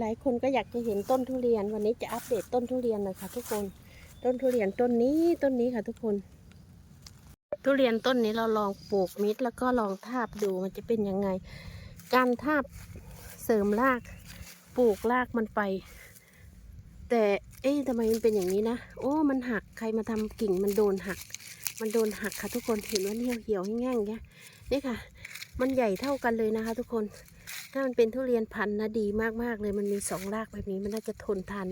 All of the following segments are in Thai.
หลายๆ คนก็อยากจะเห็นต้นทุเรียน วันนี้จะอัปเดตต้นทุเรียนหน่อยค่ะ ทุกคน ต้นทุเรียนต้นนี้ต้นนี้ค่ะ ทุกคน ทุเรียนต้นนี้เราลองปลูกมิดแล้วก็ลองทาบดูมันจะเป็นยังไง การทาบเสริมรากปลูกรากมันไป แต่เอ๊ะทำไมมันเป็นอย่างนี้นะ โอ้ มันหักใครมาทำกิ่งมันโดนหัก มันโดนหักค่ะ ทุกคนเห็นว่าเนี่ยเหี่ยวแง่งๆเงี้ยนี่ค่ะ มันใหญ่เท่ากันเลยนะคะ ทุกคน ถ้ามันเป็นทุเรียนพันธุ์นะดีมากๆเลย มันมีสองรากแบบนี้มันน่าจะทนทาน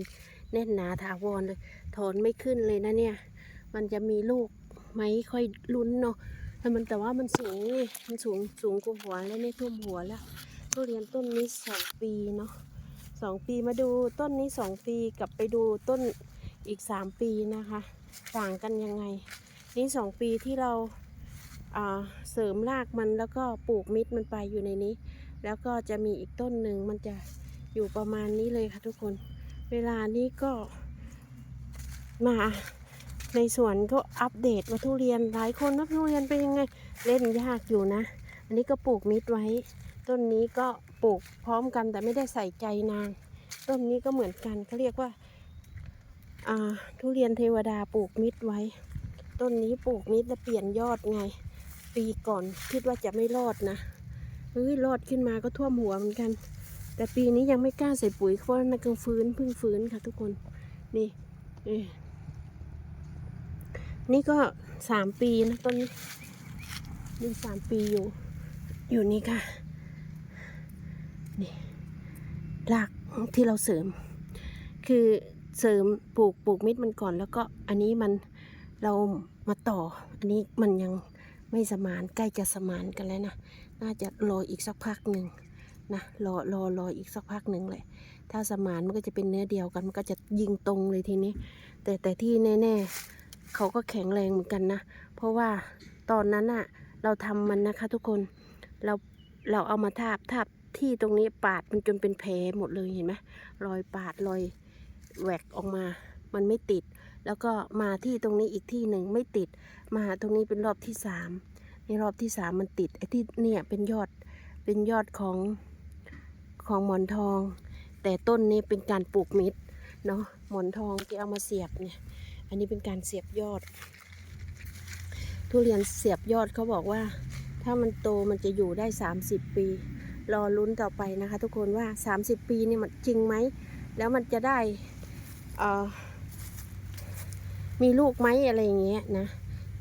แน่นหนาถาวรเลยถอนไม่ขึ้นเลยนะเนี่ย มันจะมีลูกไหมค่อยลุ้นเนาะแต่มันแต่ว่ามันสูงนี่มันสูงสูงกว่าหัวแล้วในท่วมหัวแล้วทุเรียนต้นนี้สองปีเนาะสองปีมาดูต้นนี้สองปีกับไปดูต้นอีกสามปีนะคะ ต่างกันยังไง นี่สองปีที่เราอ่าเสริมรากมันแล้วก็ปลูกมิดมันไปอยู่ในนี้ แล้วก็จะมีอีกต้นหนึ่งมันจะอยู่ประมาณนี้เลยค่ะทุกคน เวลานี้ก็มาในสวนก็อัปเดตว่าทุเรียนหลายคนว่าทุเรียนเป็นยังไงเล่นยากอยู่นะ อันนี้ก็ปลูกมิดไว้ ต้นนี้ก็ปลูกพร้อมกันแต่ไม่ได้ใส่ใจนางต้นนี้ก็เหมือนกันเขาเรียกว่าอ่าทุเรียนเทวดาปลูกมิดไว้ ต้นนี้ปลูกมิดแล้วเปลี่ยนยอดไง ปีก่อนคิดว่าจะไม่รอดนะ เฮ้ยรอดขึ้นมาก็ท่วมหัวเหมือนกัน แต่ปีนี้ยังไม่กล้าใส่ปุ๋ยเพราะมันกำลังฟื้นพิ่งฟื้นค่ะทุกคนนี่นี่นี่ก็สามปีนะต้นนี้นี่สามปีอยู่ อยู่นี่ค่ะนี่รากที่เราเสริม คือเสริมปลูกปลูกมิดมันก่อน แล้วก็อันนี้มันเรามาต่อ อันนี้มันยังไม่สมานใกล้จะสมานกันแล้วนะ น่าจะรออีกสักพักหนึ่งนะรอรอรออีกสักพักหนึ่งแหละถ้าสมานมันก็จะเป็นเนื้อเดียวกันมันก็จะยิงตรงเลยทีนี้ แต่แต่ที่แน่ ๆ เขาก็แข็งแรงเหมือนกันนะ เพราะว่าตอนนั้นอะเราทำมันนะคะทุกคนเราเราเอามาทาบทาบที่ตรงนี้ปาดมันจนเป็นแผลหมดเลยเห็นไหมรอยปาดรอยแหวกออกมา มันไม่ติด แล้วก็มาที่ตรงนี้อีกที่หนึ่งไม่ติด มาหาตรงนี้เป็นรอบที่สาม นรอบที่สามมันติดไอ้ที่เนี่ยเป็นยอดเป็นยอดของของหมอนทอง แต่ต้นนี้เป็นการปลูกมิดเนาะหมอนทองที่เอามาเสียบเนี่ย อันนี้เป็นการเสียบยอด ทุเรียนเสียบยอดเขาบอกว่า ถ้ามันโตมันจะอยู่ได้ 30 ปี รอลุ้นต่อไปนะคะ ทุกคนว่า 30 ปีนี่มันจริงไหม แล้วมันจะได้มีลูกไหมอะไรอย่างเงี้ยนะ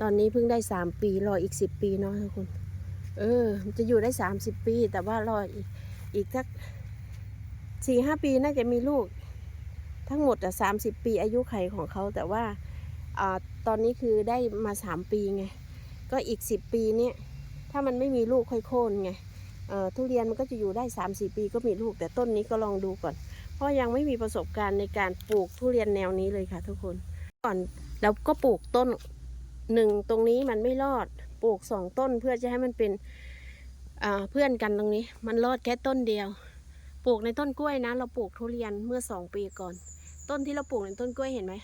ตอนนี้เพิ่งได้สามปีรออีกสิบปีเนาะทุกคน เออ มันจะอยู่ได้สามสิบปี แต่ว่ารออีกอีกสักสี่ห้าปีน่าจะมีลูก ทั้งหมดอะสามสิบปีอายุไขของเขาแต่ว่าอ่าตอนนี้คือได้มาสามปีไง ก็อีกสิบปีเนี่ยถ้ามันไม่มีลูกค่อยโค่นไงทุเรียนมันก็จะอยู่ได้สามสี่ปีก็มีลูก แต่ต้นนี้ก็ลองดูก่อน เพราะยังไม่มีประสบการณ์ในการปลูกทุเรียนแนวนี้เลยค่ะทุกคน ก่อนเราก็ปลูกต้น หนึ่งตรงนี้มันไม่รอดปลูกสองต้นเพื่อจะให้มันเป็นเพื่อนกันตรงนี้ มันรอดแค่ต้นเดียว ปลูกในต้นกล้วยนะ เราปลูกทุเรียนเมื่อสองปีก่อน ต้นที่เราปลูกในต้นกล้วยเห็นไหม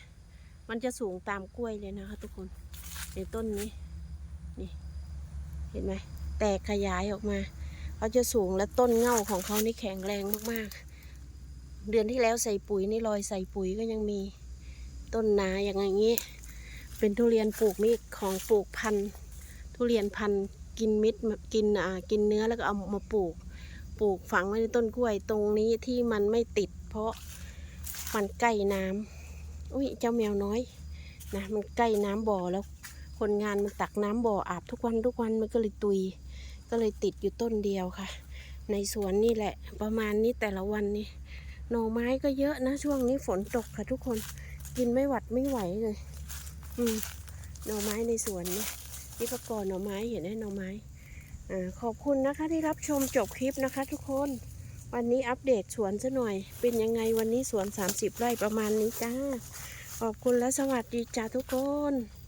มันจะสูงตามกล้วยเลยนะคะ ทุกคนในต้นนี้นี่เห็นไหมแตกขยายออกมาเขาจะสูงและต้นเง่าของเขานี่แข็งแรงมากๆ เดือนที่แล้วใส่ปุ๋ยนี่รอยใส่ปุ๋ยก็ยังมีต้นนาอย่างงี้ เป็นทุเรียนปลูกมิตรของปลูกพันธุ์ทุเรียนพันธุ์กินมิตรกินอ่ากินเนื้อแล้วก็เอามาปลูก ปลูกฝังไว้ในต้นกล้วยตรงนี้ที่มันไม่ติด เพราะมันใกล้น้ำอุ้ยเจ้าแมวน้อยนะมันใกล้น้ำบ่อแล้ว คนงานมันตักน้ำบ่ออาบทุกวันทุกวันมันก็เลยตุย ก็เลยติดอยู่ต้นเดียวค่ะ ในสวนนี่แหละ ประมาณนี้แต่ละวันนี่หน่อไม้ก็เยอะนะ ช่วงนี้ฝนตกค่ะทุกคนกินไม่หวัดไม่ไหวเลย อืมหน่อไม้ในสวนเนี่ยนี่ก็ก่อนหน่อไม้เห็นไหมหน่อไม้อ่าขอบคุณนะคะที่รับชมจบคลิปนะคะ ทุกคน วันนี้อัปเดตสวนซะหน่อย เป็นยังไงวันนี้สวน 30 ไร่ประมาณนี้จ้า ขอบคุณและสวัสดีจ้าทุกคน